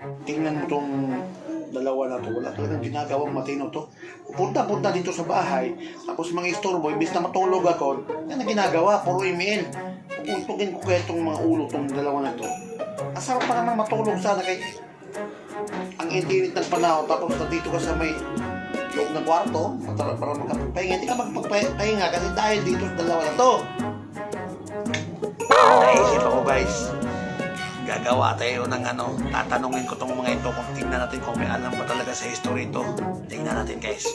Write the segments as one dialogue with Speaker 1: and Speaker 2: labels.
Speaker 1: Tingnan mo tong dalawa na to. Wala talagang ginagawang matino to. Punta-punta dito sa bahay. Tapos mga istorbo, imbis na matulog ako, yan ang ginagawa. Puro email. Pupuntugin ko kaya itong mga ulo tong dalawa na to. Asarap pa naman matulog sana kay ang intinit ng panahon tapos nandito ka sa may loob ng kwarto para, para makapagpahinga. Hindi ka magpagpahinga kasi dahil dito sa dalawa na to. Naisip ako guys, gagawa tayo ng ano, tatanungin ko tong mga ito kung tingnan natin kung may alam ba talaga sa history ito. Tingnan natin guys.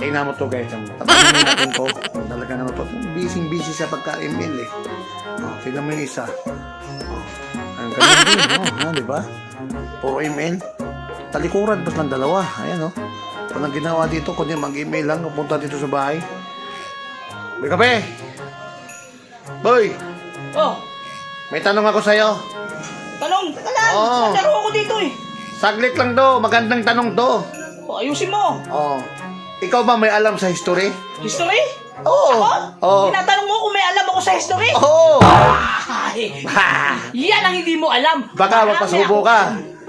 Speaker 1: Tingnan mo to guys, tatanungin natin to kung talaga naman to. Busy-busy sa pagka-email eh. Oh, tingnan mo yung isa. Oh, ang galing din, oh, ha, di ba? Puro email. Talikuran pa ng dalawa. Ayan oh. Walang ginawa dito, kundi mag-email lang, pupunta dito sa bahay. May kape! Boy!
Speaker 2: Oh,
Speaker 1: May tanong ako sa'yo.
Speaker 2: tanong, teka lang.
Speaker 1: Oo.
Speaker 2: Laro ako dito eh.
Speaker 1: Saglit lang to. Magandang tanong to.
Speaker 2: Oh, ayusin mo.
Speaker 1: Oh. Ikaw ba may alam sa history?
Speaker 2: History?
Speaker 1: Oo.
Speaker 2: Ako?
Speaker 1: Oo.
Speaker 2: Tinatanong mo kung may alam ako sa history?
Speaker 1: Oo.
Speaker 2: Ay,
Speaker 1: Ha!
Speaker 2: yan ang hindi mo alam.
Speaker 1: Baka
Speaker 2: Marami
Speaker 1: mapasubo
Speaker 2: ako-
Speaker 1: ka.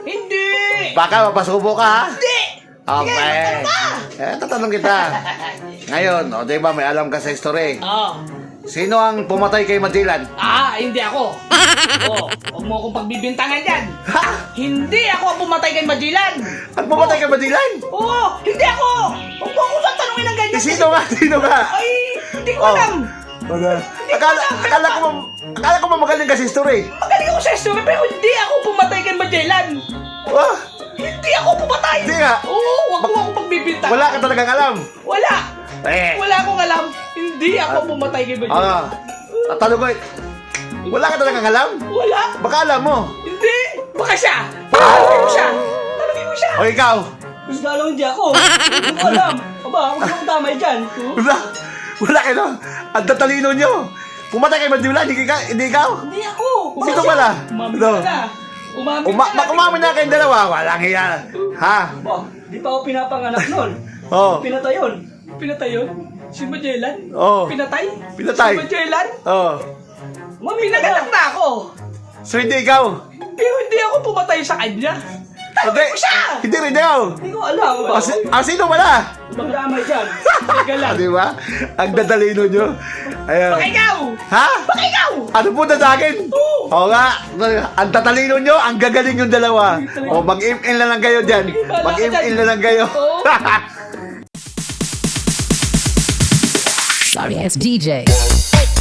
Speaker 2: Hindi.
Speaker 1: Baka mapasubo ka, ha?
Speaker 2: Hindi.
Speaker 1: Okay.
Speaker 2: Sige,
Speaker 1: Eh, tatanong kita. Ngayon, o, di ba may alam ka sa history?
Speaker 2: Oh.
Speaker 1: Sino ang pumatay kay Magellan?
Speaker 2: Ah, hindi ako. Oh, huwag mo akong pagbibintangan dyan.
Speaker 1: Ha?
Speaker 2: Hindi ako ang pumatay kay Magellan.
Speaker 1: Ang pumatay kay Magellan?
Speaker 2: Oo, hindi ako. Huwag mo akong tanungin ng ganyan.
Speaker 1: Eh, sino nga? Sino nga?
Speaker 2: Ay, hindi ko
Speaker 1: Oh.
Speaker 2: alam.
Speaker 1: Akala, akala ko, ma- akala ko ba magaling ka sa history?
Speaker 2: Magaling ako sa history, pero hindi ako pumatay kay Magellan.
Speaker 1: Ah,
Speaker 2: Hindi ako pumatay.
Speaker 1: Hindi nga.
Speaker 2: Oo, wag mo akong pagbibintangan.
Speaker 1: wala ka talagang alam.
Speaker 2: Wala.
Speaker 1: Eh.
Speaker 2: Wala akong alam. Hindi ako pumatay kay Magellan.
Speaker 1: Ah, tatanong ko, eh, wala ka talagang alam?
Speaker 2: Wala.
Speaker 1: Baka alam mo.
Speaker 2: Hindi. Baka siya. Tanungin mo siya. Tanungin mo siya.
Speaker 1: O ikaw,
Speaker 2: Mas galaw hindi ako. Hindi ko alam. Aba, huwag akong tamay dyan.
Speaker 1: wala, wala kayo no? Ang tatalino nyo. Pumatay kay Magellan, hindi ka, hindi ikaw.
Speaker 2: Hindi ako. Baka
Speaker 1: Sino pala?
Speaker 2: Umamin
Speaker 1: Ano?
Speaker 2: ka na. Umamin
Speaker 1: Uma,
Speaker 2: na.
Speaker 1: umamin na kayong dalawa, walang iya. Ha?
Speaker 2: Ba, di pa ako pinapanganak nun.
Speaker 1: Oh.
Speaker 2: Pinatay yun. Pinatay yun? Si Magellan?
Speaker 1: Oh.
Speaker 2: Pinatay?
Speaker 1: Pinatay.
Speaker 2: Si Magellan?
Speaker 1: Oh.
Speaker 2: Pinaganap na ako.
Speaker 1: So hindi ikaw.
Speaker 2: Pero hindi ako pumatay sa kanya.
Speaker 1: Hindi,
Speaker 2: mo siya!
Speaker 1: hindi rin ikaw.
Speaker 2: Hindi ko alam.
Speaker 1: Ah, si, ah, sino pala?
Speaker 2: Magdamay dyan. Teka lang.
Speaker 1: Ah, di ba? Ang dadalino nyo. Ayan.
Speaker 2: Baka ikaw!
Speaker 1: Ha?
Speaker 2: Baka ikaw!
Speaker 1: Ano po na sa akin?
Speaker 2: Oo.
Speaker 1: Oo nga. Ang tatalino nyo, ang gagaling yung dalawa. O mag-im-in na lang kayo dyan.
Speaker 2: dyan.
Speaker 1: na lang kayo.
Speaker 2: Oo.
Speaker 3: sorry, it's DJ.